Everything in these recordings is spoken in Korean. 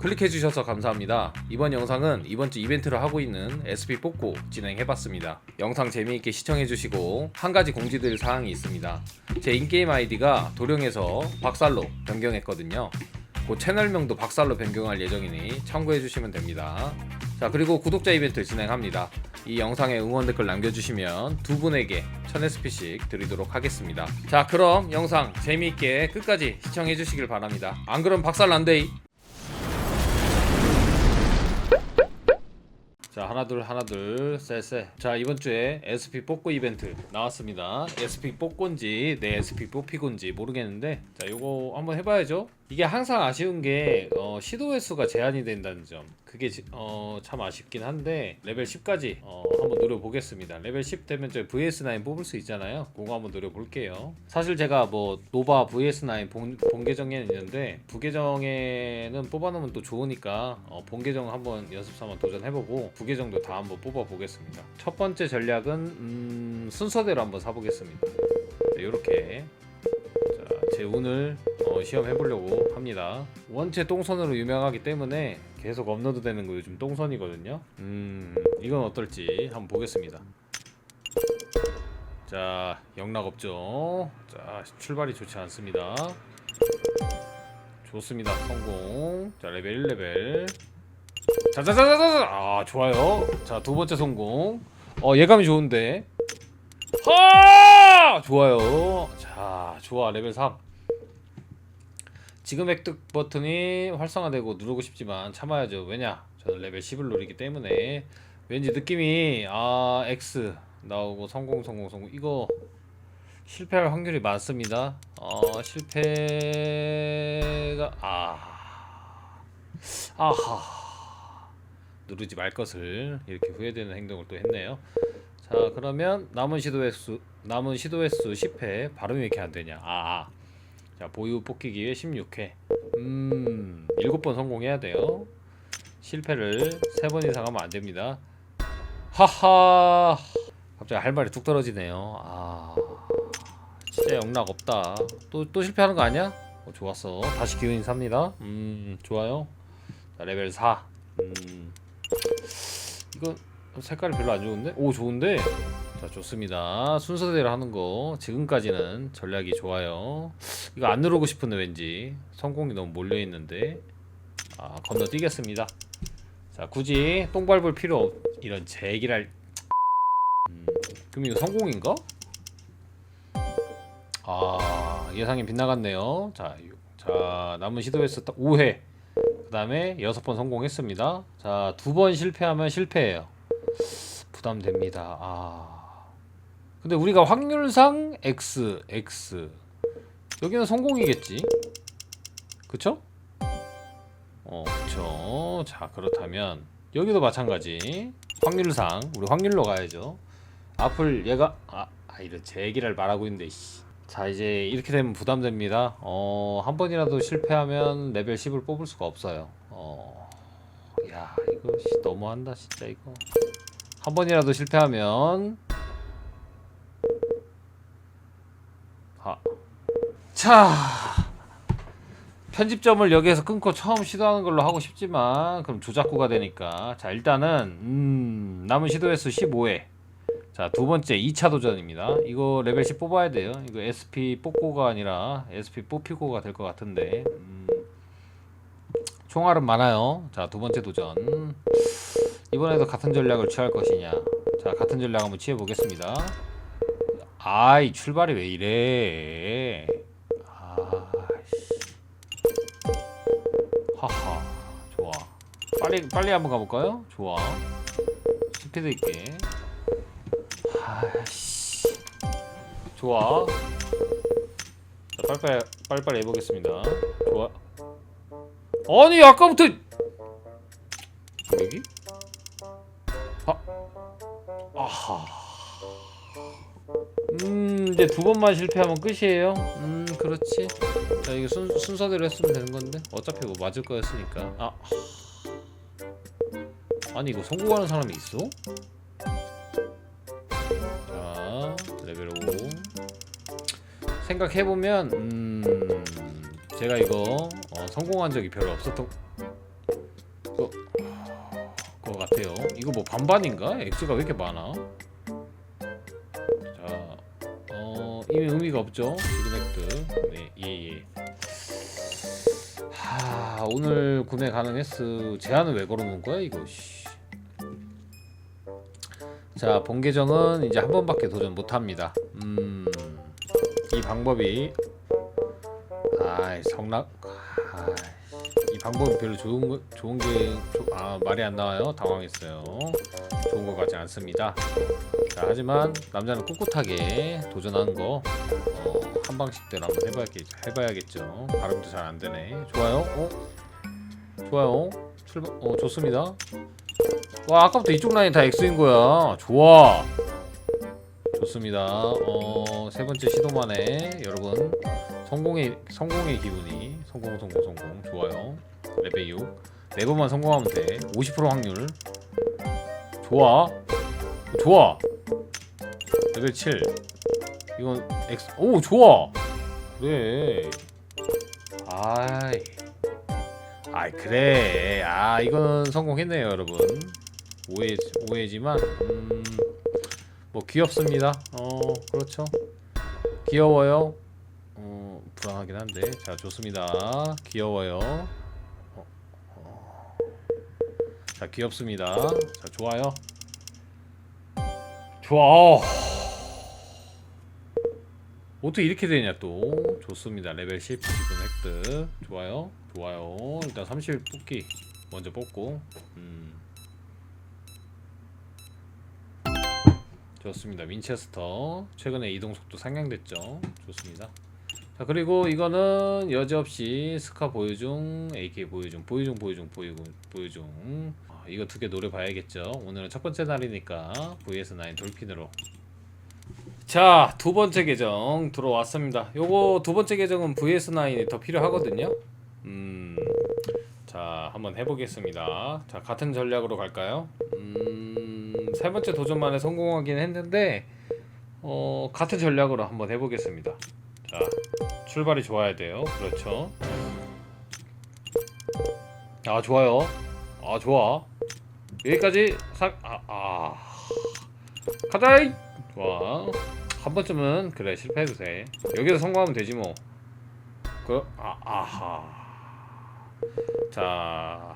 클릭해주셔서 감사합니다. 이번 영상은 이번 주 이벤트를 하고 있는 SP 뽑고 진행해봤습니다. 영상 재미있게 시청해주시고 한 가지 공지드릴 사항이 있습니다. 제 인게임 아이디가 도령에서 박살로 변경했거든요. 그 채널명도 박살로 변경할 예정이니 참고해주시면 됩니다. 자 그리고 구독자 이벤트 진행합니다. 이 영상에 응원 댓글 남겨주시면 두 분에게 1000SP씩 드리도록 하겠습니다. 자 그럼 영상 재미있게 끝까지 시청해주시길 바랍니다. 안 그럼 박살 난데이. 자 하나 둘 하나 둘셋셋자 이번 주에 SP 뽑고 이벤트 나왔습니다. SP 뽑건지 내 SP 뽑히건지 모르겠는데 자 요거 한번 해봐야죠 이게 항상 아쉬운 게 어, 시도 횟수가 제한이 된다는 점. 그게 지- 어, 참 아쉽긴 한데 레벨 10까지 어, 한번 노려보겠습니다. 레벨 10 되면 저 VS9 뽑을 수 있잖아요. 그거 한번 노려볼게요. 사실 제가 뭐 노바 VS9 본, 본 계정에는 있는데 부계정에는 뽑아놓으면 또 좋으니까 어, 본 계정 한번 연습 삼아 도전해보고 부계정도 다 한번 뽑아보겠습니다. 첫 번째 전략은 음, 순서대로 한번 사보겠습니다. 이렇게 제 운을 어, 시험해 보려고 합니다. 원체 똥손으로 유명하기 때문에 계속 업로드 되는 거 요즘 똥손이거든요. 음, 이건 어떨지 한번 보겠습니다. 자, 영락 없죠. 자, 출발이 좋지 않습니다. 좋습니다. 성공. 자, 레벨 1레벨. 자자자자자. 아, 좋아요. 자, 두 번째 성공. 어, 예감이 좋은데. 하! 좋아요. 자, 좋아. 레벨 3. 지금 획득 버튼이 활성화되고 누르고 싶지만 참아야죠. 왜냐? 저는 레벨 10을 노리기 때문에 왠지 느낌이 아 X 나오고 성공 성공 성공 이거 실패할 확률이 많습니다. 어 실패가 아 아하 누르지 말 것을 이렇게 후회되는 행동을 또 했네요. 자 그러면 남은 시도 횟수 남은 시도 횟수 10회 발음이 왜 이렇게 안 되냐? 아, 아. 자 보유 뽑기 기회 16회. 음 7번 성공해야 돼요. 실패를 3번 이상 하면 안 됩니다. 하하! 갑자기 할 말이 뚝 떨어지네요. 아 진짜 영락 없다. 또 또 실패하는 거 아니야? 어, 좋았어. 다시 기운이 삽니다. 음 좋아요. 자 레벨 4 음, 이거 색깔이 별로 안 좋은데? 오 좋은데? 자 좋습니다. 순서대로 하는 거 지금까지는 전략이 좋아요. 이거 안 누르고 싶은데 왠지 성공이 너무 몰려있는데. 아 건너뛰겠습니다. 자 굳이 똥 밟을 필요 없 이런 제기랄. 음, 그럼 이거 성공인가? 아 예상이 빗나갔네요. 자, 유- 자 남은 시도 횟수 딱 5회. 그 다음에 6번 성공했습니다. 자 두 번 실패하면 실패해요. 부담됩니다. 아 근데 우리가 확률상 X X. 여기는 성공이겠지? 그쵸? 어 그쵸. 자 그렇다면 여기도 마찬가지. 확률상. 우리 확률로 가야죠. 앞을 얘가 아, 아 이런 제 얘기를 말하고 있는데 씨. 자 이제 이렇게 되면 부담됩니다. 어 한 번이라도 실패하면 레벨 10을 뽑을 수가 없어요. 어야 이거 씨, 너무한다 진짜 이거. 한 번이라도 실패하면 아. 자 편집점을 여기에서 끊고 처음 시도하는 걸로 하고 싶지만 그럼 조작구가 되니까. 자 일단은 음, 남은 시도 횟수 15회. 자 두 번째 2차 도전입니다. 이거 레벨 10 뽑아야 돼요. 이거 SP 뽑고가 아니라 SP 뽑히고가 될 것 같은데. 음, 총알은 많아요. 자 두 번째 도전. 이번에도 같은 전략을 취할 것이냐. 자 같은 전략 한번 취해 보겠습니다 아이 출발이 왜 이래? 아씨. 하하 좋아. 빨리 빨리 한번 가볼까요? 좋아. 스피드 있게. 아씨. 좋아. 자 빨리빨리 빨리빨리 해보겠습니다. 좋아. 아니 아까부터 이제 두 번만 실패하면 끝이에요 음 그렇지 자 이거 순, 순서대로 했으면 되는 건데 어차피 뭐 맞을 거였으니까 아 아니 이거 성공하는 사람이 있어? 자 레벨 5 생각해보면 음 제가 이거 어, 성공한 적이 별로 없었던 같아요. 이거 뭐 반반인가? X가 왜 이렇게 많아? 이미 의미가 없죠. 획득. 네, 예 예. 하, 오늘 구매 가능 횟수 제한은 왜 걸어놓은 거야 이거? 씨. 자, 본 계정은 이제 한 번밖에 도전 못 합니다. 음, 이 방법이 아이 성락 아이, 이 방법이 별로 좋은 거 좋은 게아 말이 안 나와요 당황했어요 좋은 것 같지 않습니다. 자 하지만 남자는 꿋꿋하게 도전하는 거 어, 한 방씩대로 한번 해봐야겠, 해봐야겠죠. 발음도 잘 안 되네. 좋아요? 어? 좋아요? 출발 어 좋습니다. 와 아까부터 이쪽 라인 다 X인 거야. 좋아. 좋습니다. 어 세 번째 시도만에 여러분 성공의 성공의 기분이 성공 성공 성공. 좋아요. 레벨 6 네 번만 성공하면 돼 50% 확률 좋아. 좋아. 레벨 7 이건 X. 오 좋아. 그래. 아이. 아이 그래. 아 이건 성공했네요 여러분. 오해 오해지만 음 뭐 귀엽습니다. 어 그렇죠. 귀여워요. 어 불안하긴 한데. 자 좋습니다. 귀여워요 어, 어. 자 귀엽습니다. 자 좋아요. 좋아. 어떻게 이렇게 되냐 또? 좋습니다. 레벨 10 기분 획득. 좋아요. 좋아요. 일단 30 뽑기 먼저 뽑고. 음. 좋습니다. 윈체스터. 최근에 이동 속도 상향됐죠? 좋습니다 자 그리고 이거는 여지없이 스카 보유중 AK 보유중 보유중 보유중 보유중 보유중. 아, 이거 두 개 노래 봐야겠죠? 오늘은 첫 번째 날이니까 VS9 돌핀으로. 자 두 번째 계정 들어왔습니다. 요거 두 번째 계정은 VS9이 더 필요하거든요. 음, 자 한번 해보겠습니다. 자 같은 전략으로 갈까요? 음, 세 번째 도전만에 성공하긴 했는데 어, 같은 전략으로 한번 해보겠습니다 자 출발이 좋아야 돼요. 그렇죠. 아 좋아요. 아 좋아. 여기까지 싹 아, 아. 가자이! 좋아. 한 번쯤은 그래 실패해도 돼 여기서 성공하면 되지 뭐. 그, 아, 아하. 자,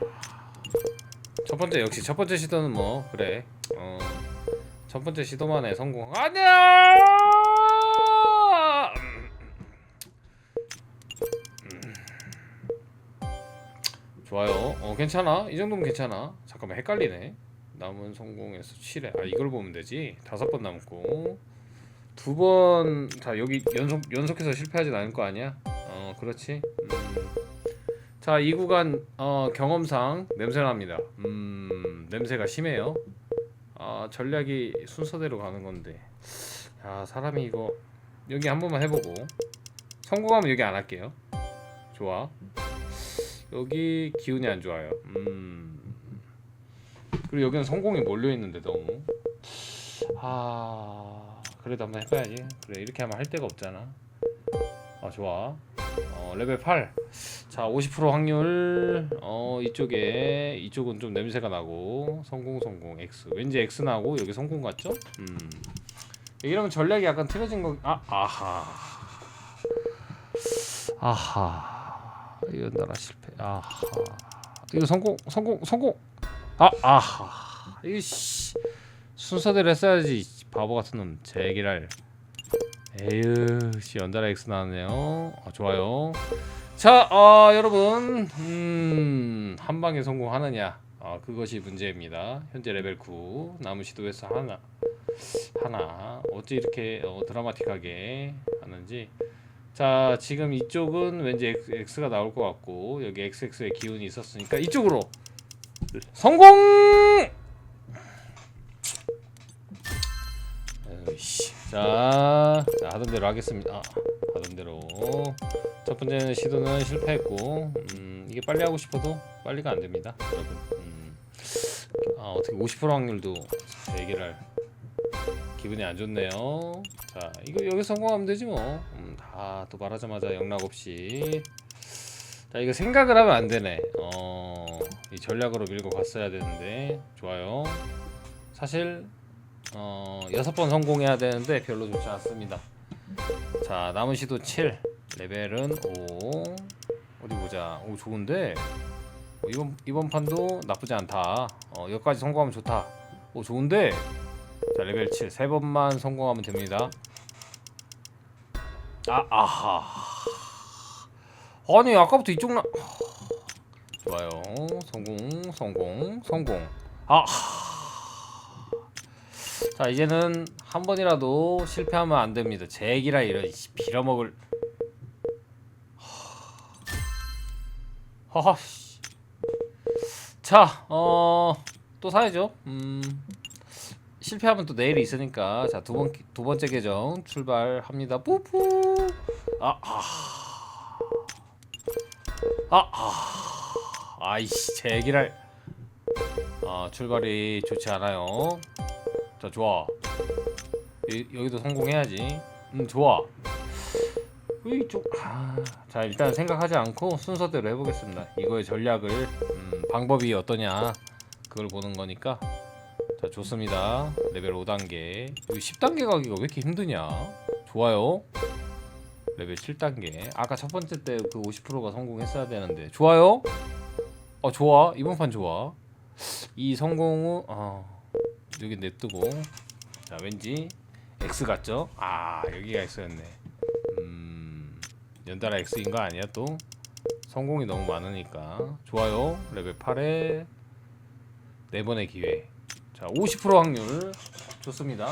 첫 번째 역시 첫 번째 시도는 뭐 그래. 어, 첫 번째 시도만에 성공. 아니 좋아요. 어 괜찮아. 이 정도면 괜찮아. 잠깐만 헷갈리네. 남은 성공에서 7회. 아 이걸 보면 되지. 다섯 번 남고 두 번. 자 여기 연속 연속해서 실패하진 않을 거 아니야? 어 그렇지. 음. 자, 이 구간 어, 경험상 냄새납니다. 음, 냄새가 심해요. 아, 전략이 순서대로 가는 건데. 야, 사람이 이거 여기 한 번만 해보고 성공하면 여기 안 할게요. 좋아. 여기 기운이 안 좋아요. 음. 그리고 여기는 성공이 몰려 있는데 너무. 아, 그래도 한번 해봐야지. 그래, 이렇게 하면 할 데가 없잖아. 아, 좋아. 어, 레벨 8. 자, 50% 확률. 어, 이쪽에 이쪽은 좀 냄새가 나고 성공 성공 X. 왠지 X 나고 여기 성공 같죠? 음. 이러면 전략이 약간 틀어진 거. 아, 아하. 아하. 나라 실패. 아하. 이거 성공 성공 성공. 아, 아하. 이거 씨. 순서대로 했어야지. 바보 같은 놈. 제기랄. 에휴, 씨 연달아 X 나왔네요. 어, 좋아요. 자, 어, 여러분, 음, 한 방에 성공하느냐? 어, 그것이 문제입니다. 현재 레벨 9, 남은 시도에서 하나, 하나. 어찌 이렇게 어, 드라마틱하게 하는지. 자, 지금 이쪽은 왠지 X, X가 나올 것 같고 여기 XX의 기운이 있었으니까 이쪽으로 성공! 자, 자 하던 대로 하겠습니다. 아, 하던 대로 첫 번째 시도는 실패했고, 음, 이게 빨리 하고 싶어도 빨리가 안 됩니다, 여러분. 음, 아, 어떻게 50% 확률도 얘기를 기분이 안 좋네요. 자, 이거 여기 성공하면 되지 뭐. 음, 다또 말하자마자 영락 없이. 자, 이거 생각을 하면 안 되네. 어, 이 전략으로 밀고 갔어야 되는데 좋아요. 사실 어 여섯 번 성공해야 되는데 별로 좋지 않습니다. 자 남은 시도 7 레벨은 5 어디 보자. 오 좋은데 어, 이번 이번 판도 나쁘지 않다. 어 여기까지 성공하면 좋다. 오 좋은데 자 레벨 7 세 번만 성공하면 됩니다. 아 아하. 아니 아까부터 이쪽 나 좋아요. 성공, 성공, 성공. 아. 자 이제는 한 번이라도 실패하면 안 됩니다. 제기라 이런 씨, 빌어먹을. 하하. 씨. 자, 어, 또 사야죠. 음, 실패하면 또 내일이 있으니까 자 두 번 두 번째 계정 출발합니다. 뿌뿌. 아, 아, 아, 아. 아이씨 제기랄 아 출발이 좋지 않아요. 자 좋아. 여, 여기도 성공해야지. 음 좋아. 이쪽 아, 자 일단 생각하지 않고 순서대로 해보겠습니다. 이거의 전략을 음, 방법이 어떠냐 그걸 보는 거니까. 자 좋습니다. 레벨 5단계. 여기 10단계 가기가 왜 이렇게 힘드냐? 좋아요 레벨 7단계. 아까 첫 번째 때 그 50%가 성공했어야 되는데. 좋아요? 어 좋아. 이번 판 좋아. 이 성공은 어 여기 냅두고. 자 왠지 X 같죠? 아 여기가 X였네. 음 연달아 X인 거 아니야 또? 성공이 너무 많으니까. 좋아요. 레벨 8에 네 번의 기회. 자50% 확률. 좋습니다.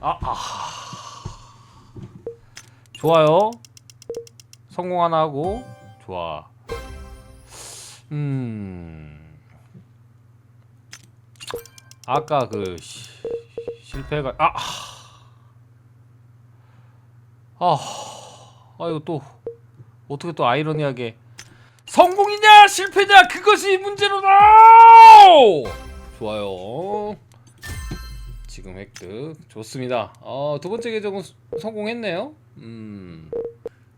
아, 아. 좋아요. 성공 하나 하고. 좋아. 음. 아까 그 시, 실패가 아. 아, 아 이거 또 어떻게 또 아이러니하게. 성공이냐 실패냐 그것이 문제로다! 좋아요. 지금 획득 좋습니다. 어, 두 번째 계정은 수- 성공했네요 음.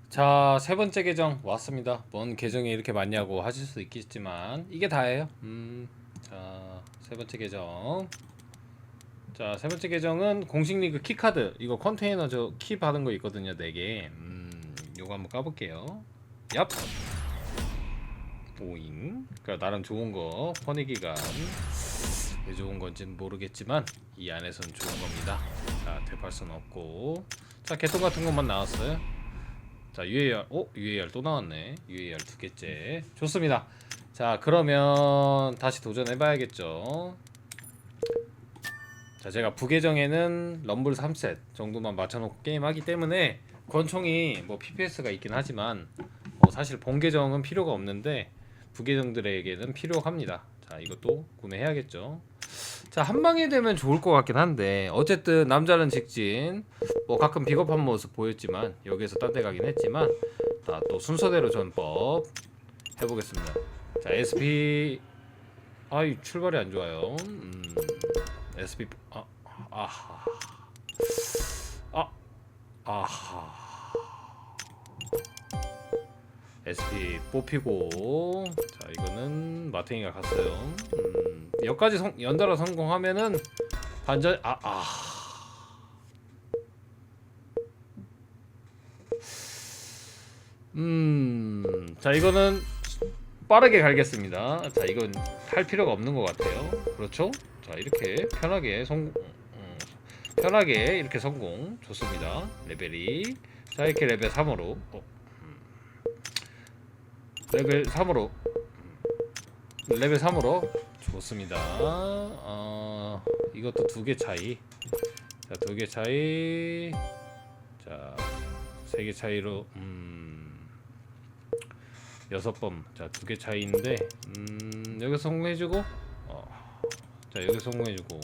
자, 세 번째 계정 왔습니다. 뭔 계정이 이렇게 많냐고 하실 수 있겠지만 이게 다예요. 음. 자, 세 번째 계정. 자, 세 번째 계정은 공식 리그 키 카드. 이거 컨테이너 저 키 받은 거 있거든요, 네 개. 음. 요거 한번 까 볼게요. 얍. 오잉. 그러니까 나름 좋은 거. 퍼니기간. 왜 좋은 건지는 모르겠지만 이 안에선 좋은 겁니다. 자, 대팔 수는 없고. 자, 개통 같은 것만 나왔어요. 자 UAR 어? UAR 또 나왔네. UAR 두 개째. 좋습니다. 자 그러면 다시 도전해 봐야겠죠. 자 제가 부계정에는 럼블 3셋 정도만 맞춰놓고 게임하기 때문에 권총이 뭐 PPS가 있긴 하지만 어, 사실 본계정은 필요가 없는데 부계정들에게는 필요합니다. 자 이것도 구매해야겠죠 자 한방에 되면 좋을 것 같긴 한데 어쨌든 남자는 직진. 뭐 가끔 비겁한 모습 보였지만 여기에서 딴 데 가긴 했지만 자, 또 순서대로 전법 해보겠습니다. 자 SP 아이 출발이 안 좋아요. 음, SP 아 아하. 아 아하 SP 뽑히고 자 이거는 마탱이가 갔어요 음, 여기까지 성, 연달아 성공하면은 반전 아 아. 음, 자 이거는 빠르게 갈겠습니다. 자 이건 할 필요가 없는 것 같아요. 그렇죠? 자 이렇게 편하게 성공, 어, 편하게 이렇게 성공 좋습니다. 레벨이 자 이렇게 레벨 3으로 어, 음. 레벨 3으로 레벨 3으로 좋습니다. 어, 이것도 두 개 차이. 자, 두 개 차이. 자, 세 개 차이로 음. 여섯 번. 자, 두 개 차이인데 음, 여기 성공해 주고 어. 자, 여기 성공해 주고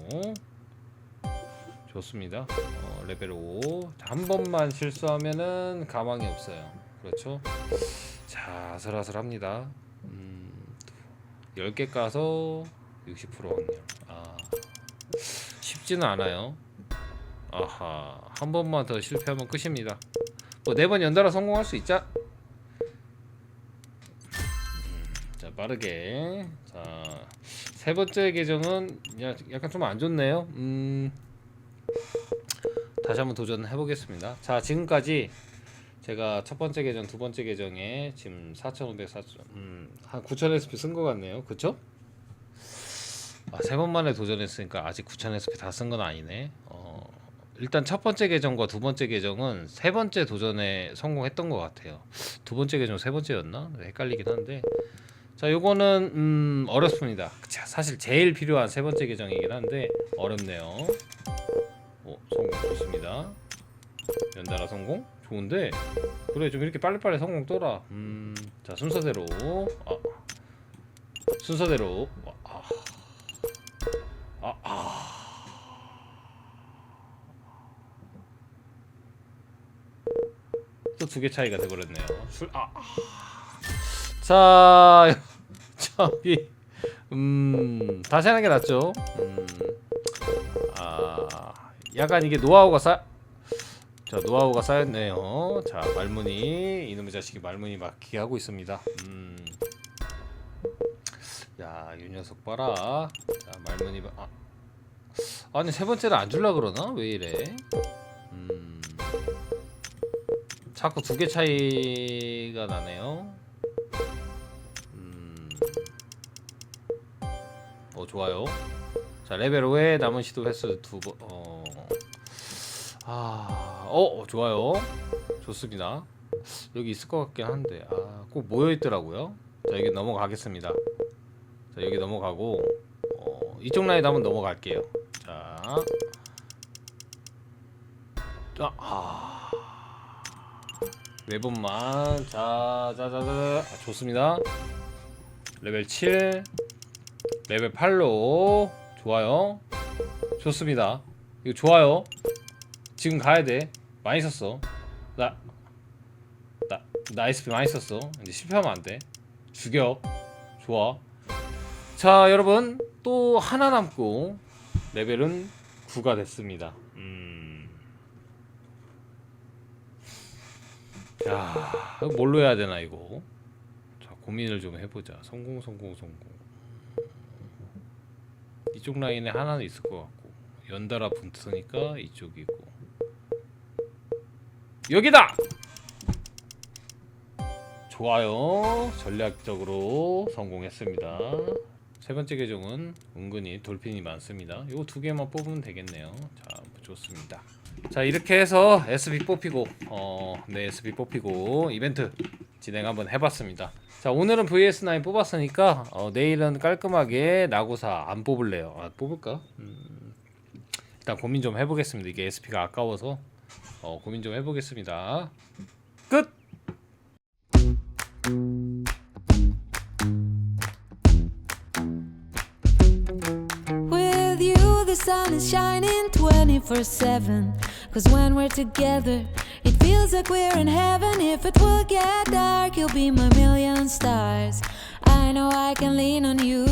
좋습니다. 어, 레벨 5. 자, 한 번만 실수하면은 가망이 없어요. 그렇죠? 자, 아슬아슬합니다. 음, 10개 까서 60% 확률. 아. 쉽지는 않아요. 아하. 한 번만 더 실패하면 끝입니다. 뭐 네 번 연달아 성공할 수 있자. 음, 자, 빠르게. 자, 세 번째 계정은 야- 약간 좀 안 좋네요. 음. 다시 한번 도전해 보겠습니다. 자, 지금까지 제가 첫 번째 계정, 두 번째 계정에 지금 4,500, 4,000, 음, 한 9,000 SP 쓴 것 같네요. 그쵸? 아, 세 번 만에 도전했으니까 아직 9,000 SP 다 쓴 건 아니네. 어, 일단 첫 번째 계정과 두 번째 계정은 세 번째 도전에 성공했던 것 같아요. 두 번째 계정 세 번째였나? 헷갈리긴 한데. 자, 요거는 음, 어렵습니다. 자, 사실 제일 필요한 세 번째 계정이긴 한데 어렵네요. 오, 성공 좋습니다. 연달아 성공? 좋은데 그래 좀 이렇게 빨리빨리 성공 떠라. 음, 자 순서대로 아, 순서대로 아, 아, 아. 또 두 개 차이가 돼버렸네요. 술, 아, 아. 자, 저기, 음, 다시 하는 게 낫죠. 음, 아, 약간 이게 노하우가 쌓, 자, 노하우가 쌓였네요. 자, 말문이 이놈의 자식이 말문이 막히게 하고 있습니다. 음, 야, 이 녀석 봐라. 자, 말문이 봐. 아, 아니 세 번째를 안 줄라 그러나? 왜 이래? 음, 자꾸 두 개 차이가 나네요. 음. 어 좋아요. 자 레벨 5에 남은 시도 횟수 두 번. 어. 아, 어 어, 좋아요. 좋습니다. 여기 있을 것 같긴 한데 아 꼭 모여 있더라고요. 자 여기 넘어가겠습니다. 자 여기 넘어가고 어, 이쪽 라인 한번 넘어갈게요. 자. 아, 아. 네 번만 자 자 자 자 아, 좋습니다 레벨 7 레벨 8로 좋아요 좋습니다 이거 좋아요 지금 가야 돼 많이 썼어. 나 나, 나 SP 많이 썼어. 이제 실패하면 안돼. 죽여. 좋아. 자 여러분. 또 하나 남고 레벨은 9가 됐습니다. 음. 야, 뭘로 해야 되나 이거? 자, 고민을 좀 해보자. 성공, 성공, 성공. 이쪽 라인에 하나는 있을 것 같고 연달아 붙으니까 이쪽이고 여기다. 좋아요. 전략적으로 성공했습니다. 세 번째 계정은 은근히 돌핀이 많습니다. 요두 개만 뽑으면 되겠네요. 자, 좋습니다. 자 이렇게 해서 SB 뽑히고 어 네 SB 뽑히고 이벤트 진행 한번 해봤습니다. 자 오늘은 VS9 뽑았으니까 어, 내일은 깔끔하게 나구사 안 뽑을래요. 아 뽑을까? 음, 일단 고민 좀 해보겠습니다. 이게 SP가 아까워서 어, 고민 좀 해보겠습니다. 끝. With you, the sun is shining 24 7. Cause when we're together, it feels like we're in heaven. If it will get dark, you'll be my million stars. I know I can lean on you.